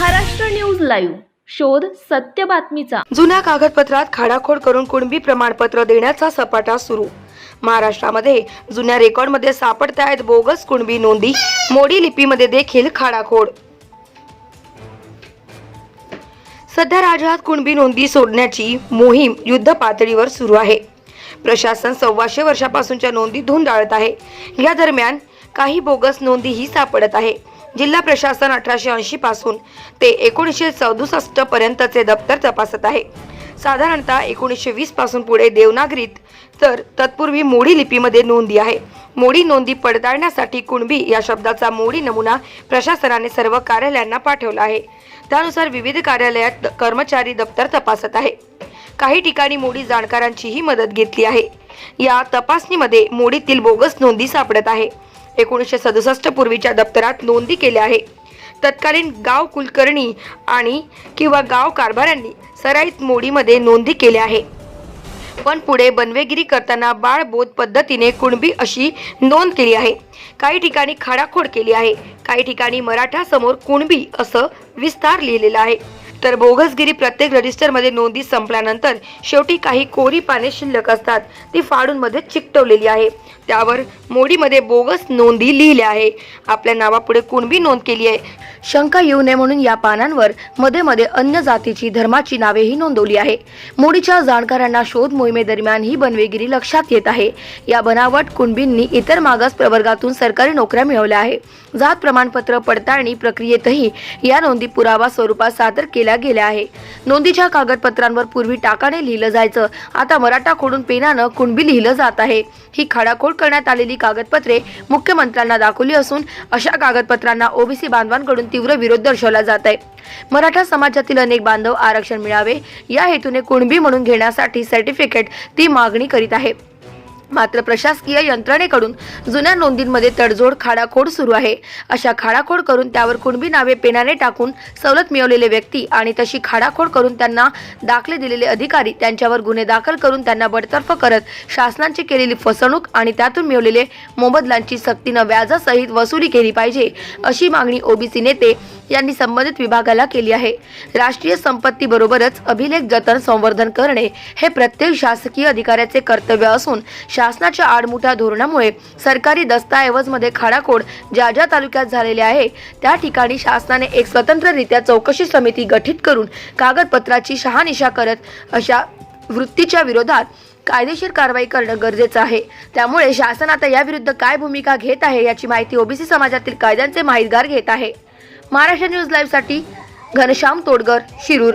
Live. शोध सत्य बातमीचा. जुन्या कागदपत्रात खाडाखोड करून कुणबी प्रमाणपत्र देण्याचा सपाटा सुरू. महाराष्ट्रामध्ये जुन्या रेकॉर्डमध्ये सापडत आहेत बोगस कुणबी नोंदी. मोडी लिपीमध्ये देखील खाडाखोड. सध्या राज्यात कुणबी नोंदी सोडण्याची मोहीम युद्ध पातळीवर सुरू आहे. प्रशासन सव्वाशे वर्षापासूनच्या नोंदी धुंडाळत आहे. या दरम्यान काही बोगस नोंदीही सापडत आहे. जिल्हा प्रशासन अठराशे ऐंशी पासून ते एकोणीसशे चौदुसष्ट पर्यंतचे दप्तर तपासत आहे. साधारणतः एकोणीसशे वीसपासून पुढे देवनागरीत तर तत्पूर्वी मोडी लिपीमध्ये नोंदी आहे. मोडी नोंदी पडताळण्यासाठी कुणबी या शब्दाचा मोडी नमुना प्रशासनाने सर्व कार्यालयांना पाठवला आहे. त्यानुसार विविध कार्यालयात कर्मचारी दप्तर तपासत आहे. काही ठिकाणी मोडी जाणकारांचीही मदत घेतली आहे. या तपासणीमध्ये मोडीतील बोगस नोंदी सापडत आहे. एकोणीसशे सदुसष्ट पूर्वीच्या दप्तरात नोंदी केल्या आहे तत्कालीन गाव कुलकर्णी आणि किंवा गाव कारभाऱ्यांनी सराईत मोडीमध्ये नोंदी केल्या आहे पण पुढे बनवेगिरी करताना बाळबोध पद्धतीने कुणबी अशी नोंद केली आहे. काही ठिकाणी खाडाखोड केली आहे. काही ठिकाणी मराठा समोर कुणबी असं विस्तार लिहिलेला आहे. तर बोगसगिरी प्रत्येक रजिस्टरमध्ये नोंदी संपल्यानंतर शेवटी काही कोरी पाने शिल्लक असतात. ती फाडून मध्ये चिकटवलेली आहे. त्यावर मोडीमध्ये बोगस नोंदी लिहिल्या आहे. आपल्या नावापुढे कुणबी नोंद केली आहे? शंका येऊ नये म्हणून या पानांवर मध्ये मध्ये अन्य जातीची धर्माची नावेही नोंदवली आहे. मोडीच्या जाणकारांना शोध मोहिमेदरम्यान ही बनवेगिरी लक्षात येत आहे. या बनावट कुणबींनी इतर मागास प्रवर्गातून सरकारी नोकऱ्या मिळवल्या आहे. जात प्रमाणपत्र पडताळणी प्रक्रियेतही या नोंदी पुरावा स्वरूपात सादर केल्या गेल्या आहे. नोंदीच्या कागदपत्रांवर पूर्वी टाकाने लिहिलं जायचं. आता मराठा खोडून पेनानं कुणबी लिहिलं जात आहे. ही खाडाखोड करण्यात आलेली कागदपत्रे मुख्यमंत्र्यांना दाखवली असून अशा कागदपत्रांना ओबीसी बांधवांकडून तीव्र विरोध दर्शवला जात आहे. मराठा समाजातील अनेक बांधव आरक्षण मिळावे. या हेतूने कुणबी म्हणून घेण्यासाठी सर्टिफिकेट ती मागणी करीत आहे. मात्र प्रशासकीय यंत्रणेकडून जुन्या नोंदींमध्ये तडजोड खाडाखोड सुरू आहे. अशा खाडाखोड करून त्यावर कुणबी नावे पेनाने टाकून सवलत मिळवलेले व्यक्ती आणि तशी खाडाखोड करून त्यांना दाखले दिलेले अधिकारी त्यांच्यावर गुन्हे दाखल करून त्यांना बडतर्फ करत शासनाची केलेली फसवणूक आणि त्यातून मिळवलेले मोबदलांची सक्तीनं व्याजासहित वसुली केली पाहिजे अशी मागणी ओबीसी नेते यांनी संबंधित विभागाला केली आहे. राष्ट्रीय संपत्ती बरोबरच अभिलेख जतन संवर्धन करणे हे प्रत्येक शासकीय अधिकाऱ्याचे कर्तव्य असून शासनाच्या आडमुठ्या धोरणामुळे सरकारी दस्तऐवजमध्ये खाडाखोड ज्या ज्या तालुक्यात झालेले आहे त्या ठिकाणी शासनाने एक स्वतंत्ररित्या चौकशी समिती गठीत करून कागदपत्राची शहानिशा करत अशा वृत्तीच्या विरोधात कायदेशीर कारवाई करणं गरजेचं आहे. त्यामुळे शासन आता याविरुद्ध काय भूमिका घेत आहे याची माहिती ओबीसी समाजातील कायद्यांचे माहितगार घेत आहे. महाराष्ट्र न्यूज लाईव्हसाठी घनश्याम तोडगर शिरूर.